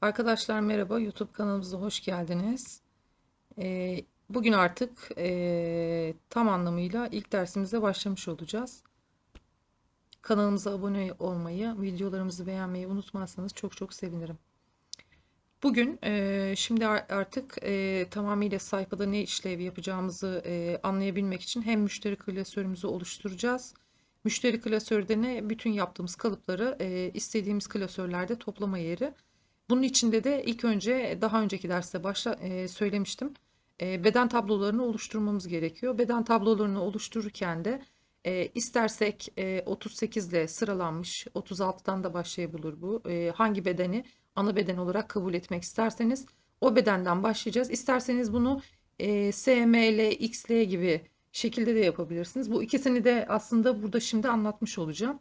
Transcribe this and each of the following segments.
Arkadaşlar merhaba, YouTube kanalımıza hoş geldiniz. Ee, bugün artık ee, tam anlamıyla ilk dersimize başlamış olacağız. Kanalımıza abone olmayı, videolarımızı beğenmeyi unutmazsanız çok çok sevinirim. Bugün ee, şimdi ar- artık ee, tamamıyla sayfada ne işlev yapacağımızı ee, anlayabilmek için hem müşteri klasörümüzü oluşturacağız. Müşteri klasörü de ne? Bütün yaptığımız kalıpları ee, istediğimiz klasörlerde toplama yeri. Bunun içinde de ilk önce daha önceki derste başla e, söylemiştim. E, beden tablolarını oluşturmamız gerekiyor. Beden tablolarını oluştururken de e, istersek e, 38 ile sıralanmış 36'dan da başlayabilir bu. E, hangi bedeni ana beden olarak kabul etmek isterseniz o bedenden başlayacağız. İsterseniz bunu e, SML, XL gibi şekilde de yapabilirsiniz. Bu ikisini de aslında burada şimdi anlatmış olacağım.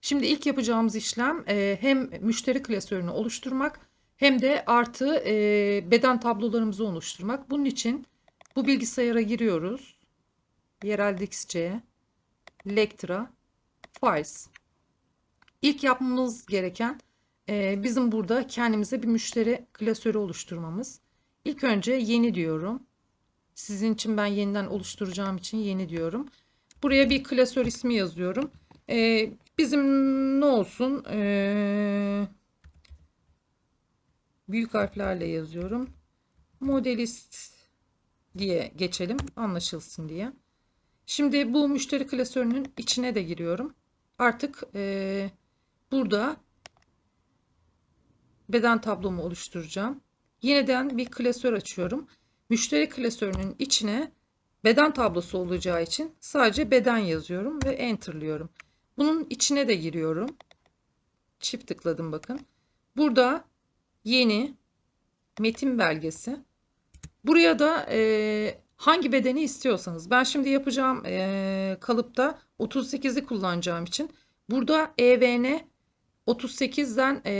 Şimdi ilk yapacağımız işlem e, hem müşteri klasörünü oluşturmak hem de artı e, beden tablolarımızı oluşturmak. Bunun için bu bilgisayara giriyoruz. Yerel.xc, Lectra, Files. İlk yapmamız gereken e, bizim burada kendimize bir müşteri klasörü oluşturmamız. İlk önce yeni diyorum. Sizin için ben yeniden oluşturacağım için yeni diyorum. Buraya bir klasör ismi yazıyorum. E, bizim ne olsun? Eee büyük harflerle yazıyorum. Modelist diye geçelim anlaşılsın diye. Şimdi bu müşteri klasörünün içine de giriyorum. Artık e, burada beden tablomu oluşturacağım. Yeniden bir klasör açıyorum. Müşteri klasörünün içine beden tablosu olacağı için sadece beden yazıyorum ve enterlıyorum. Bunun içine de giriyorum. Çift tıkladım bakın. Burada yeni metin belgesi. Buraya da e, hangi bedeni istiyorsanız. Ben şimdi yapacağım e, kalıpta 38'i kullanacağım için burada EVN 38'den e,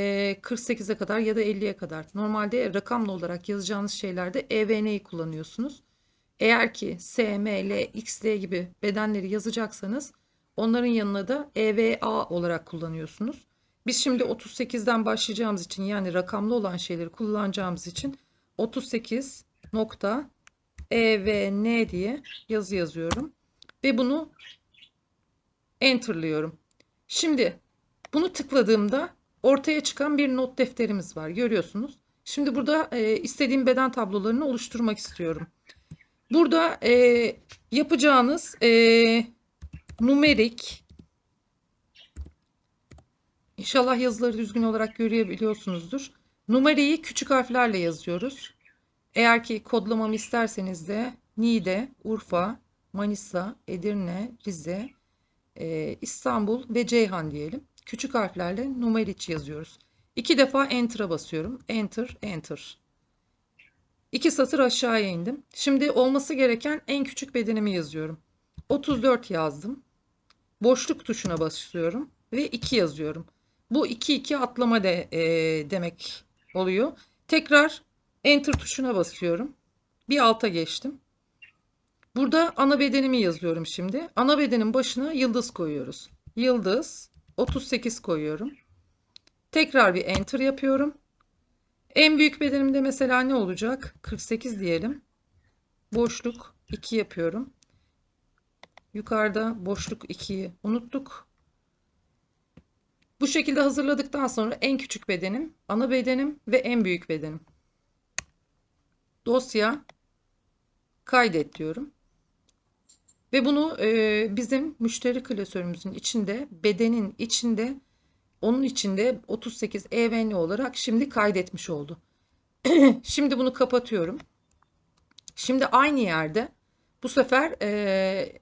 48'e kadar ya da 50'ye kadar. Normalde rakamlı olarak yazacağınız şeylerde EVN'yi kullanıyorsunuz. Eğer ki SML, XL gibi bedenleri yazacaksanız onların yanına da EVA olarak kullanıyorsunuz. Biz şimdi 38'den başlayacağımız için yani rakamlı olan şeyleri kullanacağımız için 38 nokta EVN diye yazı yazıyorum. Ve bunu enterlıyorum. Şimdi bunu tıkladığımda ortaya çıkan bir not defterimiz var. Görüyorsunuz. Şimdi burada e, istediğim beden tablolarını oluşturmak istiyorum. Burada e, yapacağınız e, numerik İnşallah yazıları düzgün olarak görebiliyorsunuzdur. Numarayı küçük harflerle yazıyoruz. Eğer ki kodlamamı isterseniz de Niğde, Urfa, Manisa, Edirne, Rize, e, İstanbul ve Ceyhan diyelim. Küçük harflerle numeriç yazıyoruz. İki defa Enter'a basıyorum. Enter, Enter. İki satır aşağıya indim. Şimdi olması gereken en küçük bedenimi yazıyorum. 34 yazdım. Boşluk tuşuna basıyorum ve 2 yazıyorum. Bu 2 2 atlama de e, demek oluyor. Tekrar enter tuşuna basıyorum. Bir alta geçtim. Burada ana bedenimi yazıyorum şimdi. Ana bedenin başına yıldız koyuyoruz. Yıldız 38 koyuyorum. Tekrar bir enter yapıyorum. En büyük bedenimde mesela ne olacak? 48 diyelim. Boşluk 2 yapıyorum. Yukarıda boşluk 2'yi unuttuk. Bu şekilde hazırladıktan sonra en küçük bedenim, ana bedenim ve en büyük bedenim. Dosya kaydet diyorum. Ve bunu e, bizim müşteri klasörümüzün içinde, bedenin içinde, onun içinde 38 EVN olarak şimdi kaydetmiş oldu. şimdi bunu kapatıyorum. Şimdi aynı yerde bu sefer e,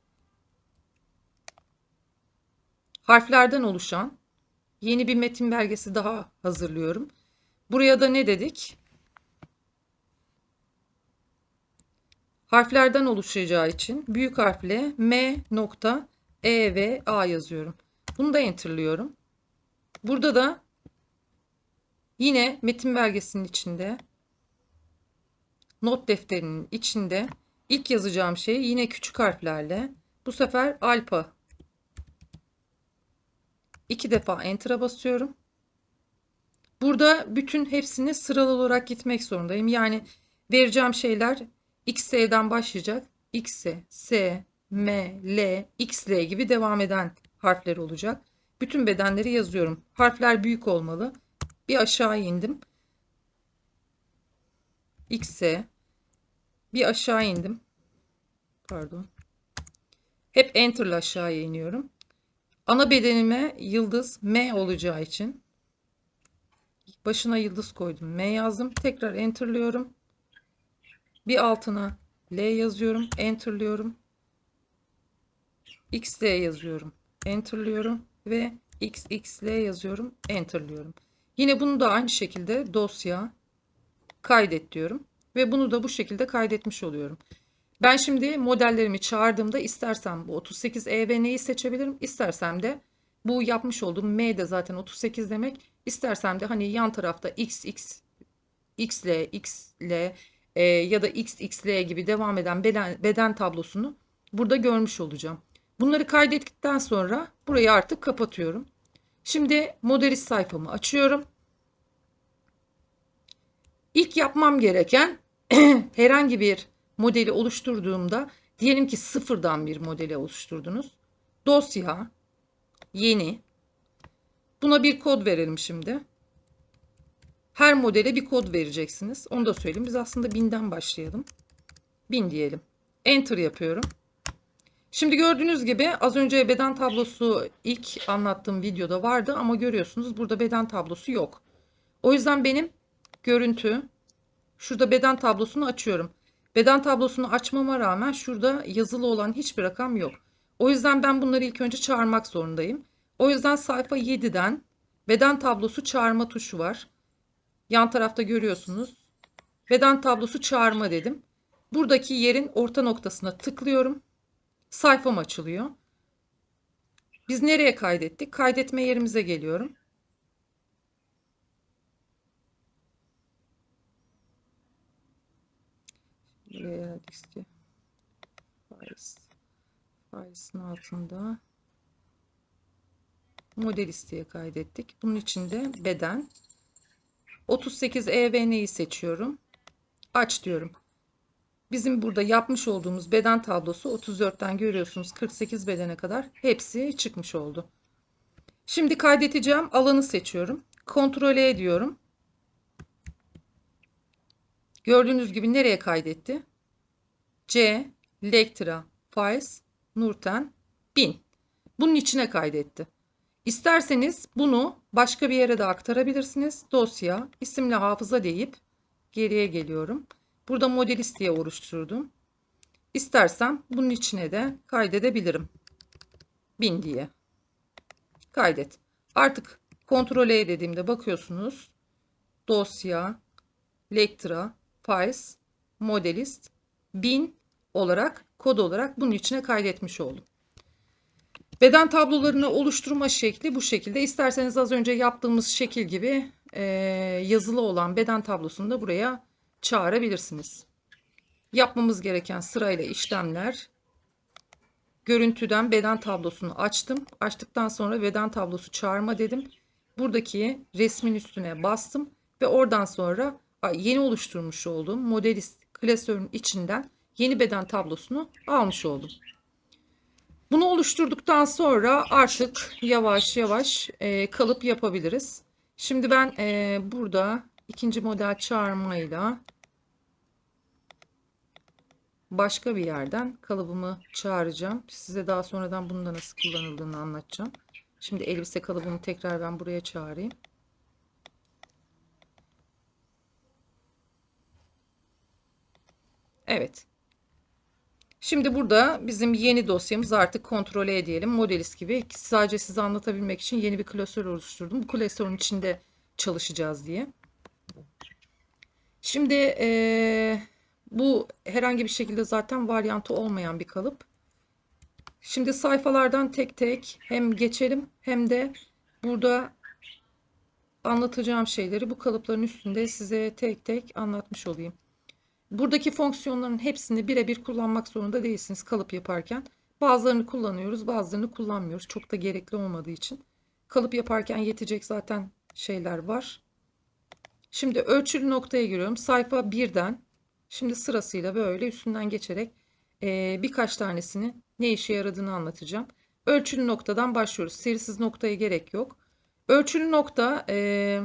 harflerden oluşan Yeni bir metin belgesi daha hazırlıyorum. Buraya da ne dedik? Harflerden oluşacağı için büyük harfle M nokta E ve A yazıyorum. Bunu da enterlıyorum. Burada da yine metin belgesinin içinde not defterinin içinde ilk yazacağım şey yine küçük harflerle bu sefer alfa İki defa enter'a basıyorum. Burada bütün hepsini sıralı olarak gitmek zorundayım. Yani vereceğim şeyler XS'den başlayacak. X, S, M, L, XL gibi devam eden harfler olacak. Bütün bedenleri yazıyorum. Harfler büyük olmalı. Bir aşağı indim. X'e bir aşağı indim. Pardon. Hep enter'la aşağıya iniyorum. Ana bedenime yıldız M olacağı için başına yıldız koydum. M yazdım. Tekrar enter'lıyorum. Bir altına L yazıyorum. Enter'lıyorum. XL yazıyorum. Enter'lıyorum ve XXL yazıyorum. Enter'lıyorum. Yine bunu da aynı şekilde dosya kaydet diyorum ve bunu da bu şekilde kaydetmiş oluyorum. Ben şimdi modellerimi çağırdığımda istersem bu 38 E seçebilirim. İstersem de bu yapmış olduğum M de zaten 38 demek. İstersem de hani yan tarafta XX, XL, XL e, ya da XXL gibi devam eden beden, beden tablosunu burada görmüş olacağım. Bunları kaydettikten sonra burayı artık kapatıyorum. Şimdi modelist sayfamı açıyorum. İlk yapmam gereken herhangi bir modeli oluşturduğumda diyelim ki sıfırdan bir modeli oluşturdunuz. Dosya, yeni. Buna bir kod verelim şimdi. Her modele bir kod vereceksiniz. Onu da söyleyeyim. Biz aslında binden başlayalım. Bin diyelim. Enter yapıyorum. Şimdi gördüğünüz gibi az önce beden tablosu ilk anlattığım videoda vardı ama görüyorsunuz burada beden tablosu yok. O yüzden benim görüntü şurada beden tablosunu açıyorum. Beden tablosunu açmama rağmen şurada yazılı olan hiçbir rakam yok. O yüzden ben bunları ilk önce çağırmak zorundayım. O yüzden sayfa 7'den beden tablosu çağırma tuşu var. Yan tarafta görüyorsunuz. Beden tablosu çağırma dedim. Buradaki yerin orta noktasına tıklıyorum. Sayfam açılıyor. Biz nereye kaydettik? Kaydetme yerimize geliyorum. Liste faiz faizin altında model listeye kaydettik. Bunun içinde beden 38 EVN'yi seçiyorum. Aç diyorum. Bizim burada yapmış olduğumuz beden tablosu 34'ten görüyorsunuz 48 bedene kadar hepsi çıkmış oldu. Şimdi kaydedeceğim alanı seçiyorum. Kontrol E diyorum. Gördüğünüz gibi nereye kaydetti? C, Lektra, Files, Nurten, Bin. Bunun içine kaydetti. İsterseniz bunu başka bir yere de aktarabilirsiniz. Dosya, isimli hafıza deyip geriye geliyorum. Burada modelist diye oluşturdum. İstersem bunun içine de kaydedebilirim. Bin diye. Kaydet. Artık kontrol E dediğimde bakıyorsunuz. Dosya, Lektra, Files, Modelist, bin olarak kod olarak bunun içine kaydetmiş oldum. Beden tablolarını oluşturma şekli bu şekilde. İsterseniz az önce yaptığımız şekil gibi e, yazılı olan beden tablosunu da buraya çağırabilirsiniz. Yapmamız gereken sırayla işlemler. Görüntüden beden tablosunu açtım. Açtıktan sonra beden tablosu çağırma dedim. Buradaki resmin üstüne bastım ve oradan sonra yeni oluşturmuş olduğum modelist klasörün içinden yeni beden tablosunu almış oldum. Bunu oluşturduktan sonra artık yavaş yavaş e, kalıp yapabiliriz. Şimdi ben e, burada ikinci model çağırmayla başka bir yerden kalıbımı çağıracağım. Size daha sonradan bunda nasıl kullanıldığını anlatacağım. Şimdi elbise kalıbımı tekrar ben buraya çağırayım. Evet. Şimdi burada bizim yeni dosyamız artık kontrol edelim. Modelist gibi sadece size anlatabilmek için yeni bir klasör oluşturdum. Bu klasörün içinde çalışacağız diye. Şimdi ee, bu herhangi bir şekilde zaten varyantı olmayan bir kalıp. Şimdi sayfalardan tek tek hem geçelim hem de burada anlatacağım şeyleri bu kalıpların üstünde size tek tek anlatmış olayım. Buradaki fonksiyonların hepsini birebir kullanmak zorunda değilsiniz kalıp yaparken. Bazılarını kullanıyoruz, bazılarını kullanmıyoruz. Çok da gerekli olmadığı için. Kalıp yaparken yetecek zaten şeyler var. Şimdi ölçülü noktaya giriyorum. Sayfa 1'den şimdi sırasıyla böyle üstünden geçerek e, birkaç tanesini ne işe yaradığını anlatacağım. Ölçülü noktadan başlıyoruz. Serisiz noktaya gerek yok. Ölçülü nokta e,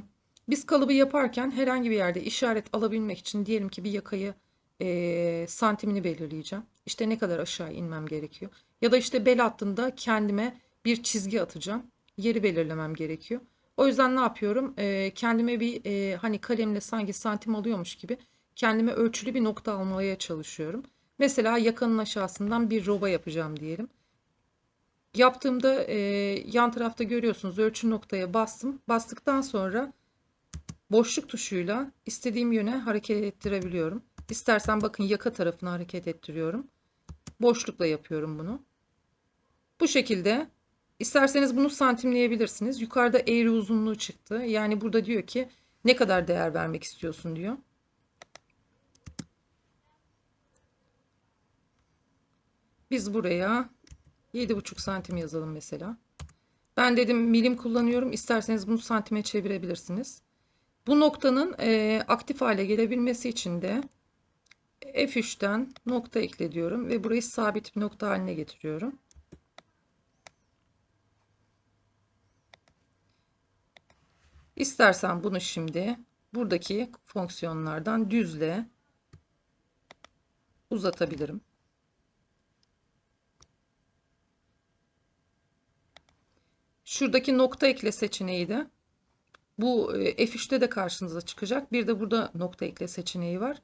biz kalıbı yaparken herhangi bir yerde işaret alabilmek için diyelim ki bir yakayı e, santimini belirleyeceğim. İşte ne kadar aşağı inmem gerekiyor. Ya da işte bel hattında kendime bir çizgi atacağım. Yeri belirlemem gerekiyor. O yüzden ne yapıyorum? E, kendime bir e, hani kalemle sanki santim alıyormuş gibi kendime ölçülü bir nokta almaya çalışıyorum. Mesela yakanın aşağısından bir roba yapacağım diyelim. Yaptığımda e, yan tarafta görüyorsunuz ölçü noktaya bastım. Bastıktan sonra boşluk tuşuyla istediğim yöne hareket ettirebiliyorum. İstersen bakın yaka tarafına hareket ettiriyorum. Boşlukla yapıyorum bunu. Bu şekilde isterseniz bunu santimleyebilirsiniz. Yukarıda eğri uzunluğu çıktı. Yani burada diyor ki ne kadar değer vermek istiyorsun diyor. Biz buraya 7,5 santim yazalım mesela. Ben dedim milim kullanıyorum. İsterseniz bunu santime çevirebilirsiniz. Bu noktanın e, aktif hale gelebilmesi için de F3'ten nokta ekle diyorum ve burayı sabit bir nokta haline getiriyorum. İstersen bunu şimdi buradaki fonksiyonlardan düzle uzatabilirim. Şuradaki nokta ekle seçeneği de bu e, F3'te de karşınıza çıkacak. Bir de burada nokta ekle seçeneği var.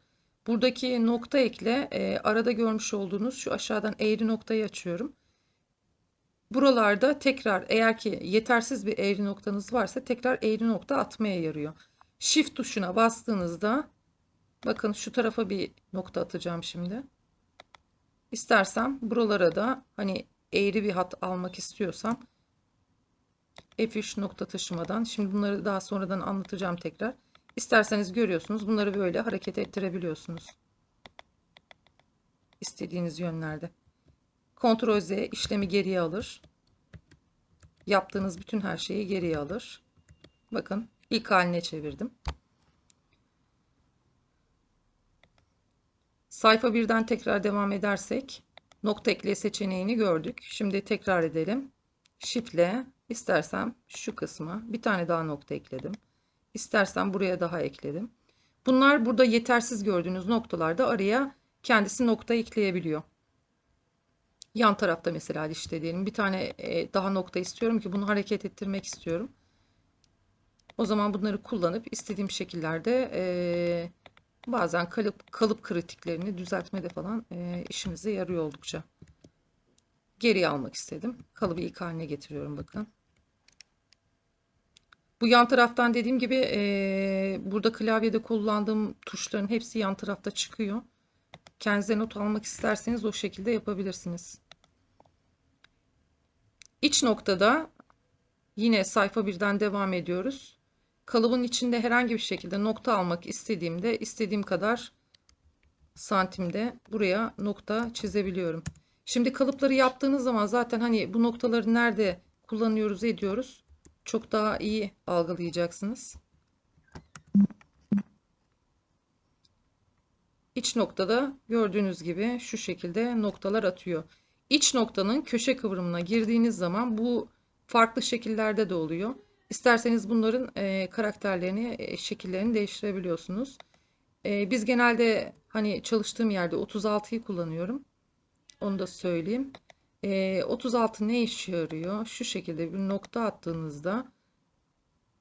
Buradaki nokta ekle e, arada görmüş olduğunuz şu aşağıdan eğri noktayı açıyorum. Buralarda tekrar eğer ki yetersiz bir eğri noktanız varsa tekrar eğri nokta atmaya yarıyor. Shift tuşuna bastığınızda bakın şu tarafa bir nokta atacağım şimdi. İstersem buralara da hani eğri bir hat almak istiyorsam F3 nokta taşımadan şimdi bunları daha sonradan anlatacağım tekrar. İsterseniz görüyorsunuz bunları böyle hareket ettirebiliyorsunuz. İstediğiniz yönlerde. Ctrl Z işlemi geriye alır. Yaptığınız bütün her şeyi geriye alır. Bakın ilk haline çevirdim. Sayfa birden tekrar devam edersek nokta ekle seçeneğini gördük. Şimdi tekrar edelim. Shift ile istersem şu kısma bir tane daha nokta ekledim. İstersen buraya daha ekledim. Bunlar burada yetersiz gördüğünüz noktalarda araya kendisi nokta ekleyebiliyor. Yan tarafta mesela işte diyelim bir tane e, daha nokta istiyorum ki bunu hareket ettirmek istiyorum. O zaman bunları kullanıp istediğim şekillerde e, bazen kalıp, kalıp kritiklerini düzeltmede falan e, işimize yarıyor oldukça. Geriye almak istedim. Kalıbı ilk haline getiriyorum bakın. Bu yan taraftan dediğim gibi e, burada klavyede kullandığım tuşların hepsi yan tarafta çıkıyor. Kendinize not almak isterseniz o şekilde yapabilirsiniz. İç noktada yine sayfa birden devam ediyoruz. Kalıbın içinde herhangi bir şekilde nokta almak istediğimde istediğim kadar santimde buraya nokta çizebiliyorum. Şimdi kalıpları yaptığınız zaman zaten hani bu noktaları nerede kullanıyoruz ediyoruz çok daha iyi algılayacaksınız. İç noktada gördüğünüz gibi şu şekilde noktalar atıyor. İç noktanın köşe kıvrımına girdiğiniz zaman bu farklı şekillerde de oluyor. İsterseniz bunların e, karakterlerini, e, şekillerini değiştirebiliyorsunuz. E, biz genelde hani çalıştığım yerde 36'yı kullanıyorum. Onu da söyleyeyim. E, 36 ne işe yarıyor? Şu şekilde bir nokta attığınızda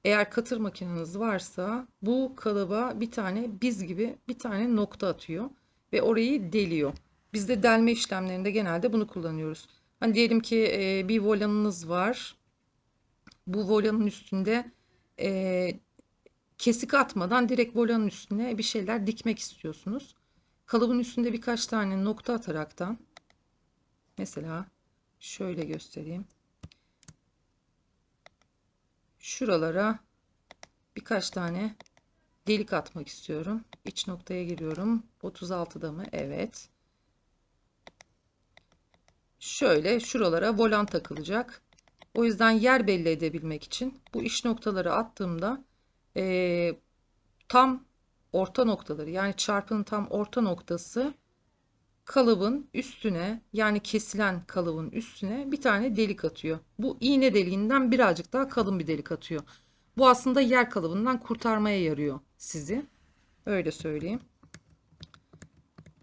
eğer katır makineniz varsa bu kalıba bir tane biz gibi bir tane nokta atıyor ve orayı deliyor. Biz de delme işlemlerinde genelde bunu kullanıyoruz. Hani diyelim ki e, bir volanınız var. Bu volanın üstünde e, kesik atmadan direkt volanın üstüne bir şeyler dikmek istiyorsunuz. Kalıbın üstünde birkaç tane nokta ataraktan mesela şöyle göstereyim. Şuralara birkaç tane delik atmak istiyorum. İç noktaya giriyorum. 36'da mı? Evet. Şöyle şuralara volan takılacak. O yüzden yer belli edebilmek için bu iş noktaları attığımda e, tam orta noktaları yani çarpının tam orta noktası kalıbın üstüne yani kesilen kalıbın üstüne bir tane delik atıyor. Bu iğne deliğinden birazcık daha kalın bir delik atıyor. Bu aslında yer kalıbından kurtarmaya yarıyor sizi. Öyle söyleyeyim.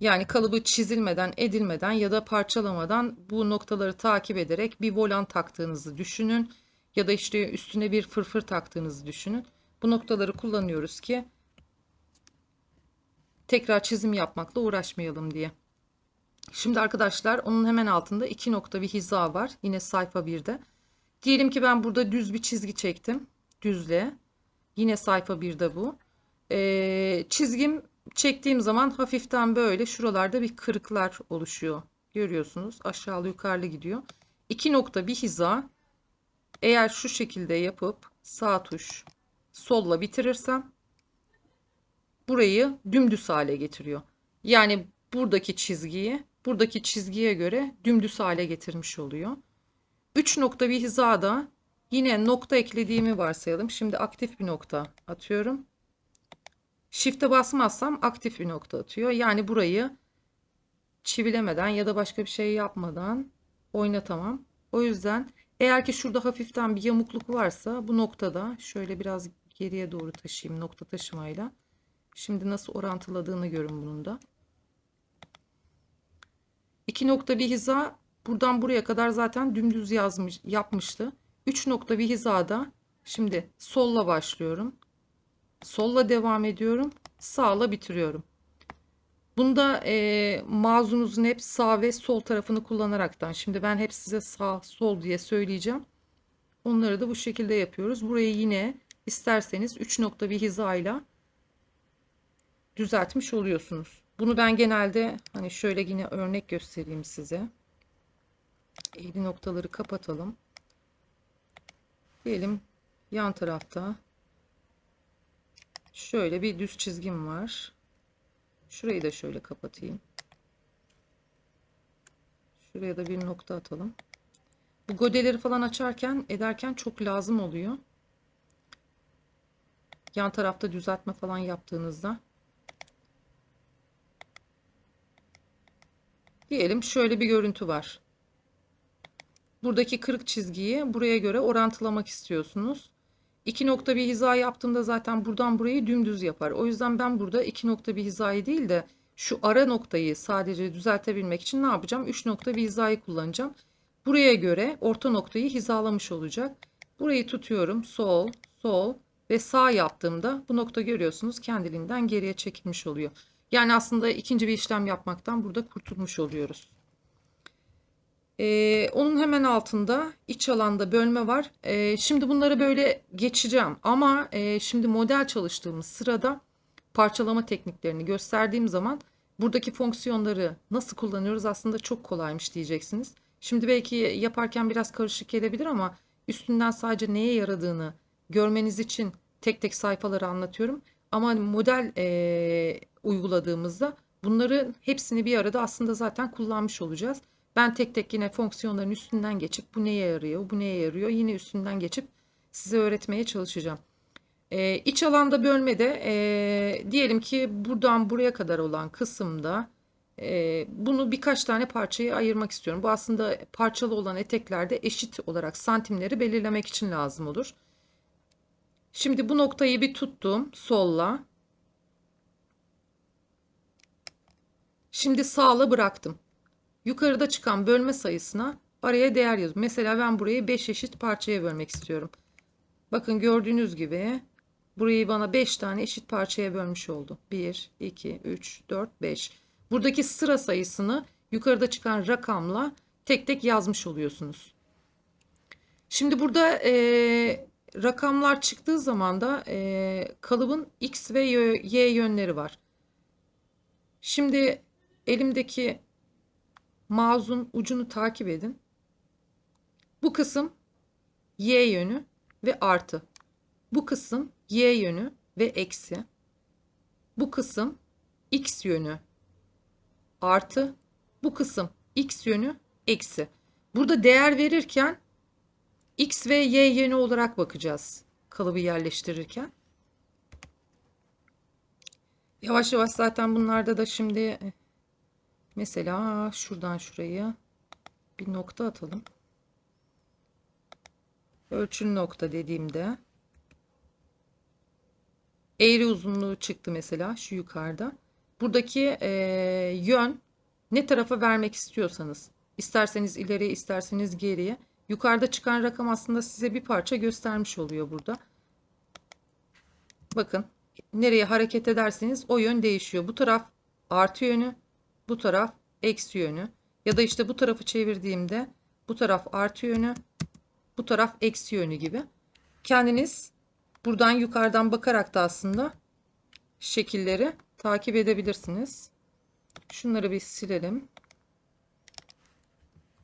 Yani kalıbı çizilmeden, edilmeden ya da parçalamadan bu noktaları takip ederek bir volan taktığınızı düşünün. Ya da işte üstüne bir fırfır taktığınızı düşünün. Bu noktaları kullanıyoruz ki tekrar çizim yapmakla uğraşmayalım diye. Şimdi arkadaşlar onun hemen altında iki nokta bir hiza var. Yine sayfa 1'de. Diyelim ki ben burada düz bir çizgi çektim. Düzle. Yine sayfa 1'de bu. Ee, çizgim çektiğim zaman hafiften böyle şuralarda bir kırıklar oluşuyor. Görüyorsunuz aşağılı yukarılı gidiyor. İki nokta bir hiza. Eğer şu şekilde yapıp sağ tuş solla bitirirsem burayı dümdüz hale getiriyor. Yani buradaki çizgiyi buradaki çizgiye göre dümdüz hale getirmiş oluyor. 3 nokta bir hizada yine nokta eklediğimi varsayalım. Şimdi aktif bir nokta atıyorum. Shift'e basmazsam aktif bir nokta atıyor. Yani burayı çivilemeden ya da başka bir şey yapmadan oynatamam. O yüzden eğer ki şurada hafiften bir yamukluk varsa bu noktada şöyle biraz geriye doğru taşıyayım nokta taşımayla. Şimdi nasıl orantıladığını görün bunun da. 2 nokta bir hiza buradan buraya kadar zaten dümdüz yazmış yapmıştı. 3 nokta bir hizada şimdi solla başlıyorum. Solla devam ediyorum. Sağla bitiriyorum. Bunda e, mouse'unuzun hep sağ ve sol tarafını kullanaraktan. Şimdi ben hep size sağ sol diye söyleyeceğim. Onları da bu şekilde yapıyoruz. Burayı yine isterseniz 3 nokta bir hizayla düzeltmiş oluyorsunuz. Bunu ben genelde hani şöyle yine örnek göstereyim size. Eğri noktaları kapatalım. Diyelim yan tarafta şöyle bir düz çizgim var. Şurayı da şöyle kapatayım. Şuraya da bir nokta atalım. Bu godeleri falan açarken ederken çok lazım oluyor. Yan tarafta düzeltme falan yaptığınızda. Diyelim şöyle bir görüntü var. Buradaki kırık çizgiyi buraya göre orantılamak istiyorsunuz. İki nokta bir hiza yaptığımda zaten buradan burayı dümdüz yapar. O yüzden ben burada iki nokta bir hizayı değil de şu ara noktayı sadece düzeltebilmek için ne yapacağım? Üç nokta bir hizayı kullanacağım. Buraya göre orta noktayı hizalamış olacak. Burayı tutuyorum. Sol, sol ve sağ yaptığımda bu nokta görüyorsunuz kendiliğinden geriye çekilmiş oluyor. Yani aslında ikinci bir işlem yapmaktan burada kurtulmuş oluyoruz. Ee, onun hemen altında iç alanda bölme var. Ee, şimdi bunları böyle geçeceğim ama e, şimdi model çalıştığımız sırada parçalama tekniklerini gösterdiğim zaman buradaki fonksiyonları nasıl kullanıyoruz aslında çok kolaymış diyeceksiniz. Şimdi belki yaparken biraz karışık gelebilir ama üstünden sadece neye yaradığını görmeniz için tek tek sayfaları anlatıyorum. Ama model e, uyguladığımızda bunları hepsini bir arada aslında zaten kullanmış olacağız. Ben tek tek yine fonksiyonların üstünden geçip bu neye yarıyor, bu neye yarıyor yine üstünden geçip size öğretmeye çalışacağım. Ee, iç alanda bölmede e, diyelim ki buradan buraya kadar olan kısımda e, bunu birkaç tane parçaya ayırmak istiyorum. Bu aslında parçalı olan eteklerde eşit olarak santimleri belirlemek için lazım olur. Şimdi bu noktayı bir tuttum solla. Şimdi sağla bıraktım. Yukarıda çıkan bölme sayısına araya değer yazıyorum. Mesela ben burayı 5 eşit parçaya bölmek istiyorum. Bakın gördüğünüz gibi burayı bana 5 tane eşit parçaya bölmüş oldu. 1, 2, 3, 4, 5. Buradaki sıra sayısını yukarıda çıkan rakamla tek tek yazmış oluyorsunuz. Şimdi burada e, rakamlar çıktığı zaman da e, kalıbın x ve y yönleri var. Şimdi elimdeki mouse'un ucunu takip edin. Bu kısım y yönü ve artı. Bu kısım y yönü ve eksi. Bu kısım x yönü artı. Bu kısım x yönü eksi. Burada değer verirken x ve y yönü olarak bakacağız kalıbı yerleştirirken. Yavaş yavaş zaten bunlarda da şimdi mesela şuradan şuraya bir nokta atalım. Ölçülü nokta dediğimde eğri uzunluğu çıktı mesela şu yukarıda. Buradaki e, yön ne tarafa vermek istiyorsanız isterseniz ileriye isterseniz geriye yukarıda çıkan rakam aslında size bir parça göstermiş oluyor burada. Bakın nereye hareket ederseniz o yön değişiyor. Bu taraf artı yönü, bu taraf eksi yönü. Ya da işte bu tarafı çevirdiğimde bu taraf artı yönü, bu taraf eksi yönü gibi. Kendiniz buradan yukarıdan bakarak da aslında şekilleri takip edebilirsiniz. Şunları bir silelim.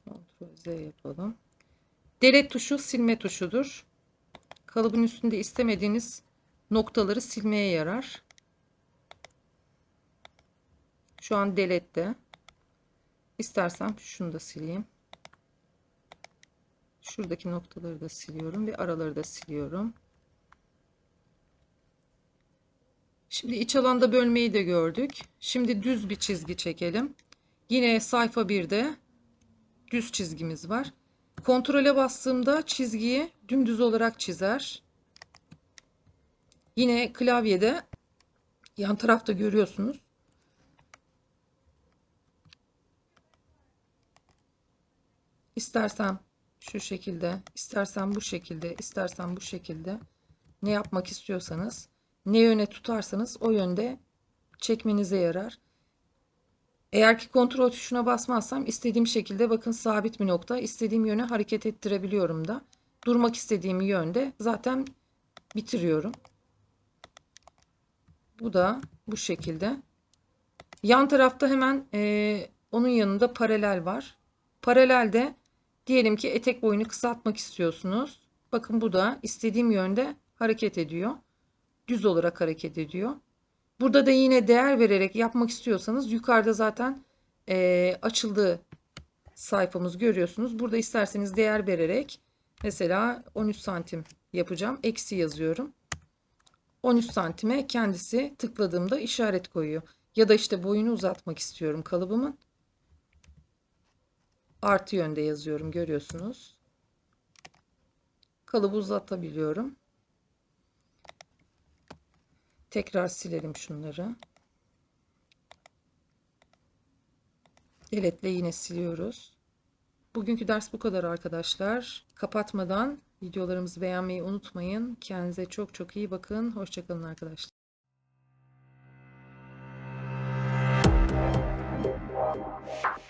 Ctrl Z yapalım. Delete tuşu silme tuşudur. Kalıbın üstünde istemediğiniz noktaları silmeye yarar. Şu an delete'de. İstersem şunu da sileyim. Şuradaki noktaları da siliyorum ve araları da siliyorum. Şimdi iç alanda bölmeyi de gördük. Şimdi düz bir çizgi çekelim. Yine sayfa 1'de düz çizgimiz var. Kontrole bastığımda çizgiyi dümdüz olarak çizer. Yine klavyede yan tarafta görüyorsunuz. İstersem şu şekilde, istersen bu şekilde, istersen bu şekilde ne yapmak istiyorsanız, ne yöne tutarsanız o yönde çekmenize yarar. Eğer ki kontrol tuşuna basmazsam istediğim şekilde bakın sabit bir nokta istediğim yöne hareket ettirebiliyorum da. Durmak istediğim yönde zaten bitiriyorum. Bu da bu şekilde. Yan tarafta hemen e, onun yanında paralel var. Paralelde diyelim ki etek boyunu kısaltmak istiyorsunuz. Bakın bu da istediğim yönde hareket ediyor. Düz olarak hareket ediyor. Burada da yine değer vererek yapmak istiyorsanız yukarıda zaten e, açıldığı sayfamız görüyorsunuz. Burada isterseniz değer vererek mesela 13 santim yapacağım. Eksi yazıyorum. 13 santime kendisi tıkladığımda işaret koyuyor. Ya da işte boyunu uzatmak istiyorum kalıbımın. Artı yönde yazıyorum görüyorsunuz. Kalıbı uzatabiliyorum. Tekrar silelim şunları. Deletle yine siliyoruz. Bugünkü ders bu kadar arkadaşlar. Kapatmadan videolarımızı beğenmeyi unutmayın. Kendinize çok çok iyi bakın. Hoşçakalın arkadaşlar. You.